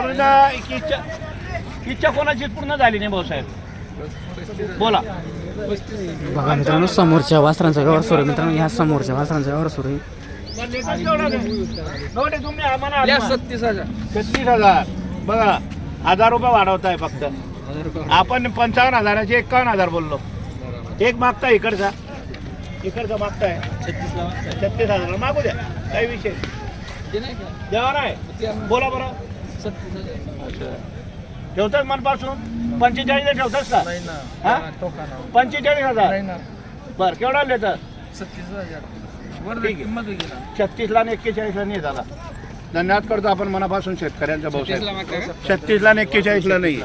कोणाचा इच्छा इच्छा कोणाची पूर्ण झाली नाही भाऊसाहेब बोला. बघा मित्रांनो समोरच्या वासरांचा व्यवहार सुरू आहे. मित्रांनो ह्या समोरच्या वासरांचा व्यवहार सुरू आहे. तुम्ही आम्हाला सत्तीस हजार. छत्तीस हजार. बघा हजार रुपये वाढवताय फक्त. आपण पंचावन्न हजाराचे एकावन्न हजार बोललो. एक मागता इकडचा. इकडचा मागताय. छत्तीस हजार. मागू द्या. काही विषय नाही. ते नाही बोला बरं. ठेवताच मनपासून? पंचेचाळीस ठेवताच का? हा? पंचेचाळीस हजार? बरं केवढा गेला छत्तीसला आणि एक्केचाळीसला नाही झाला. धन्यवाद करतो आपण मनापासून शेतकऱ्यांचा भाऊ छत्तीसला आणि एक्केचाळीसला नाही.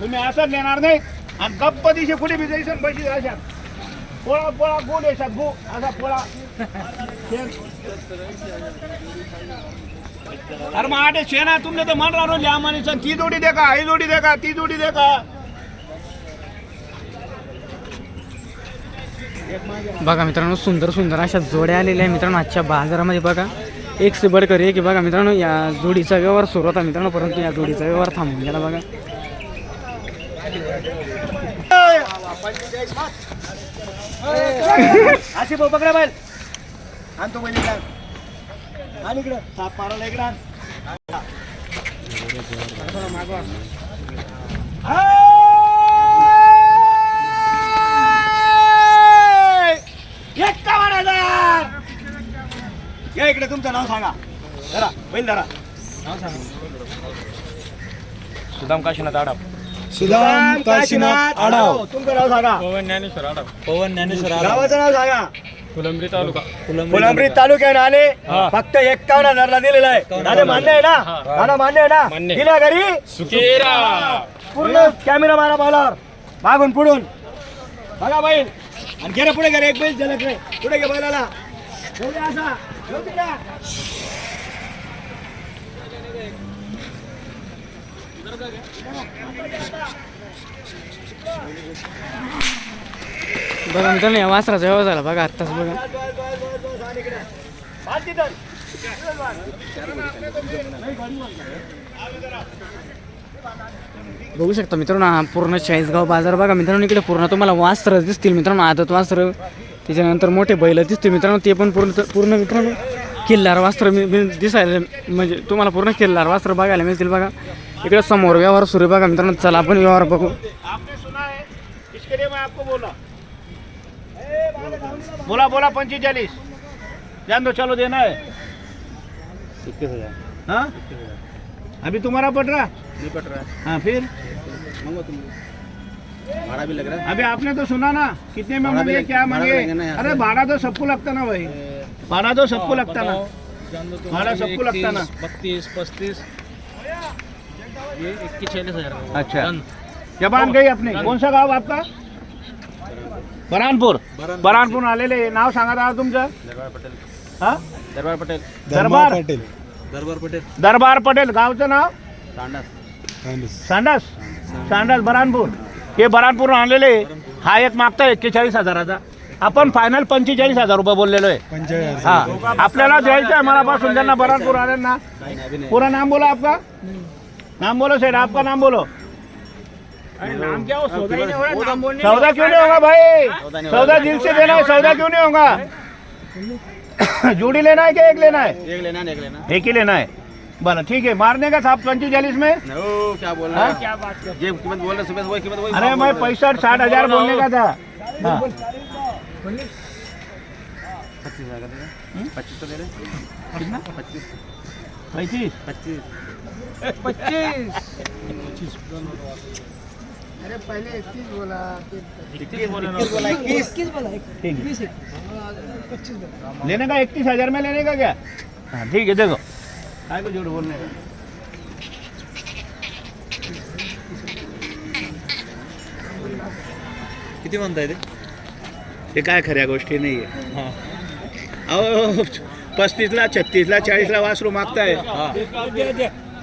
तुम्ही असं नेणार नाही. आणि गप्प दिशे कुठे बी जायचं पैसे अशा पोळा पोळा गोल येतात गो असा पोळा. अरे मग आठे शेणा तुमने तर मन राहून लिहा म्हणे सण ती जोडी दे का ही जोडी दे का ती जोडी दे का बघा मित्रांनो सुंदर सुंदर अशा जोड्या आलेल्या आहे मित्रांनो आजच्या बाजारामध्ये बघा. एक से बडकर एक आहे बघा मित्रांनो या जोडीचा व्यवहार सुरू होता मित्रांनो परंतु या जोडीचा व्यवहार थांबून गेला बघा. अशी आणतो बैल इकडं आण इकडं. साप मारायला इकडं आण. हाय! एक्कावन्न हजार या इकडे तुमचं नाव सांगा. धरा बैल धरा. सुदाम काशीनाथ आडाव. सुदाम काशीनाथ आडाव. तुमचं नाव सांगा. पवन ज्ञानेश्वर आडा पवन ज्ञानेश्वर गावाचं नाव सांगा. फुलंब्री तालुका. फुलंब्री तालुक्याने आले फक्त एक्कावन्न हजारला दिलेला आहे. दादा मान्य आहे ना? दादा मान्य आहे ना. दिल्या घरी? पूर्ण कॅमेरा मारा बैलावर मागून पुढून. बघा बैल आणि गेलं पुढे गेलं एक बैल झलक रे पुढे गे बैलाला. असा जाऊ दे ना. बघा मित्रांनो या वासराचा जेव्हा झाला. बघा आत्ताच बघा. बघू शकता मित्रांनो हा पूर्ण चाळीसगाव बाजार बघा. मित्रांनो इकडे पूर्ण तुम्हाला वास्त्र दिसतील मित्रांनो आदत वास्त्र त्याच्यानंतर मोठे बैल दिसतील मित्रांनो ते पण पूर्ण पूर्ण मित्रांनो किल्लार वास्त्र दिसायला म्हणजे तुम्हाला पूर्ण किल्लार वास्त्र बघायला मिळतील बघा. इकडे समोर व्यवहार सुरू बघा मित्रांनो चला आपण व्यवहार बघू. आपने सुना है इसके लिए मैं आपको बोला बोला बोला पंचीचालीस जान दो चलो देना है। हाँ? अभी तुम्हारा पट रहा? नहीं पट रहा है। हाँ फिर? मंगो तुम भाड़ा भी लग रहा अभी आपने तो सुना ना कितने में मांगे क्या मांगे? अरे। भाड़ा तो सबको लगता ना भाई। भाड़ा तो सबको लगता ना। भाड़ा सबको लगता ना। बत्तीस पस्तीस ये इक्कीस चालीस हजार अच्छा। जबान गई अपनी कौन सा गाव आपका? बरानपूर। बरानपूर आलेले नाव सांगा दादा तुमचं। दरबार पटेल। हा? दरबार पटेल। दरबार? दरबार पटेल। दरबार पटेल। गावचं नाव? तांडास सांडास। सांडास? बरानपूर। हे बरानपूर आणलेले हा एक मागता एक्केचाळीस हजाराचा. आपण फायनल पंचेचाळीस हजार रुपये बोललेलो आहे. हा. आपल्याला द्यायचं आहे मनापासून. त्यांना बरानपूर आले ना पूरा नाम बोलो आपका. नाम बोलो सेठ आपका नाम बोलो। नाम क्या हो सौदा ही नहीं हो रहा नाम बोलने सौदा क्यों नहीं होगा भाई? सौदा दिल से देना है सौदा क्यों नहीं होगा? जोड़ी लेना है क्या एक लेना है? एक लेना एक लेना एक ही लेना है। बना ठीक है मारने का साहब पंचेचालीस में? क्या बोल रहा है? क्या बात कर ये कीमत बोल रहे सुबह वही कीमत वही अरे मैं पैंसठ साठ हज़ार बोलने का था। हाँ। पच्चीस हज़ार का दे रहे पच्चीस तो दे रहे कितना? पच्चीस। पैंतीस पच्चीस। इक्कीस बोला इक्कीस ठीक है। लेने का इकतीस हज़ार में लेने का क्या? हाँ ठीक है देखो। काय को जोड़ बोलने का। किती म्हणताय ते हे काय खऱ्या गोष्टी नाही आहे अहो पस्तीसला छत्तीसला चाळीसला वासरू मागताय.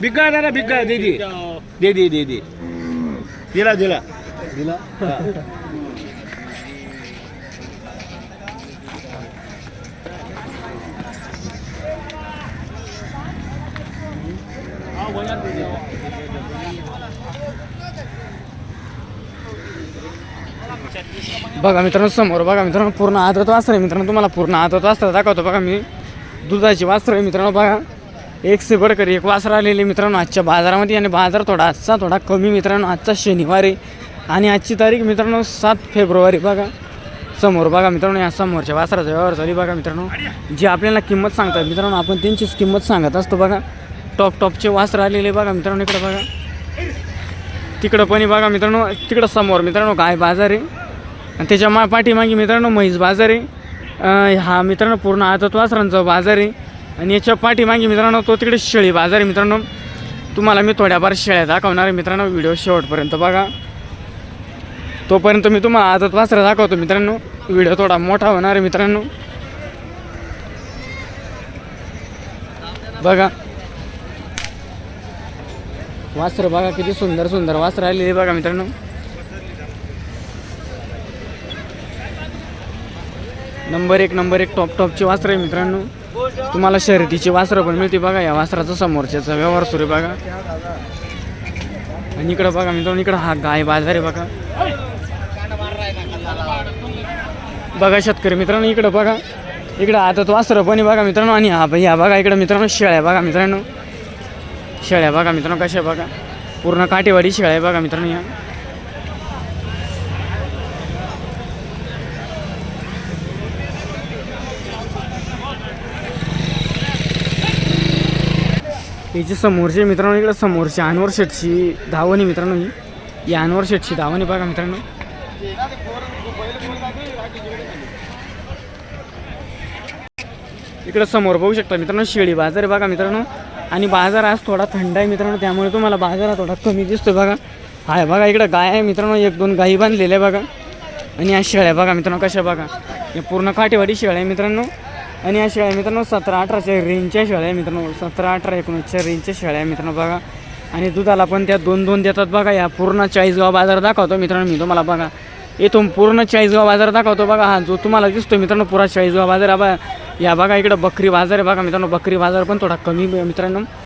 बिग्गा दादा बिग्गा दीदी दीदी दीदी दिला दिला. दिला? बघा मित्रांनो समोर बघा मित्रांनो पूर्ण आदरत वाचतं मित्रांनो तुम्हाला पूर्ण आदरत वाचता दाखवतो. बघा मी. दुधाची वासरं आहे मित्रांनो बघा. एक से एक वासर आलेले मित्रांनो आजच्या बाजारामध्ये. आणि बाजार थोडा आजचा थोडा कमी मित्रांनो. आजचा शनिवार आहे. आणि आजची तारीख मित्रांनो सात फेब्रुवारी बघा. समोर बघा मित्रांनो या समोरच्या वासराचा व्यवहार झाली बघा मित्रांनो. जी आपल्याला किंमत सांगतात मित्रांनो आपण त्यांचीच किंमत सांगत असतो बघा. टॉप टॉपचे वासर आलेले बघा मित्रांनो इकडे बघा. तिकडं पण बघा मित्रांनो. तिकडं समोर मित्रांनो गाय बाजार आहे. आणि त्याच्या मा पाठीमागे मित्रांनो म्हैस बाजार आहे. हा मित्रांनो पूर्ण आतात वासरांचा बाजार आहे. आणि याच्या पाठीमागे मित्रांनो तो तिकडे शेळी बाजार आहे मित्रांनो. तुम्हाला मी थोड्याफार शेळ्या दाखवणार आहे मित्रांनो व्हिडिओ शेवटपर्यंत बघा. तोपर्यंत मी तुम्हाला आदत वासरा दाखवतो मित्रांनो. व्हिडिओ थोडा मोठा होणार आहे मित्रांनो. बघा. वासरं बघा किती सुंदर सुंदर वासरं आलेली बघा मित्रांनो. नंबर एक नंबर एक टॉप टॉपची वासरं आहे मित्रांनो. तुम्हाला शर्यतीची वासरं पण मिळते बघा. या वास्त्राचा समोरच्याचा व्यवहार सुरू आहे बघा. आणि इकडं बघा मित्रांनो इकडं हा गाय बाजार आहे बघा. बघा शेतकरी मित्रांनो इकडं बघा. इकडं आता तो वासरं पण आहे बघा मित्रांनो. आणि हा या बघा इकडं मित्रांनो शेळ्या बघा मित्रांनो. शेळ्या बघा मित्रांनो कशा बघा. पूर्ण काटेवाडी शेळ्या आहे बघा मित्रांनो या. याची समोरचे मित्रांनो इकडं समोरची अनवर शेटची धावणी मित्रांनो ही. अनवर शेटची धावणी बघा मित्रांनो. इकडं समोर बघू शकता मित्रांनो शेळी बाजार आहे बघा मित्रांनो. आणि बाजार आज थोडा थंड आहे मित्रांनो त्यामुळे तुम्हाला बाजारात थोडा कमी दिसतो बघा. हाय बघा इकडं गाय आहे मित्रांनो एक दोन गायी बांधलेल्या आहे बघा. आणि या शेळ्या बघा मित्रांनो कशा बघा. या पूर्ण काठेवाडी शेळ्या आहे मित्रांनो. आणि या शेळ्या मित्रांनो सतरा अठराच्या रेंजच्या शेळ्या आहे मित्रांनो सतरा अठरा एकोणीसच्या रेंजच्या शेळ्या आहे मित्रांनो बघा. आणि दुधाला पण त्या दोन दोन देतात बघा. या पूर्ण चाळीसगाव बाजार दाखवतो मित्रांनो मी तुम्हाला बघा. इथून पूर्ण चाळीसगाव बाजार दाखवतो बघा. हा जो तुम्हाला दिसतो मित्रांनो पुरा चाळीसगाव बाजार बघा. या बघा इकडं बकरी बाजार आहे बघा मित्रांनो. बकरी बाजार पण थोडा कमी मित्रांनो.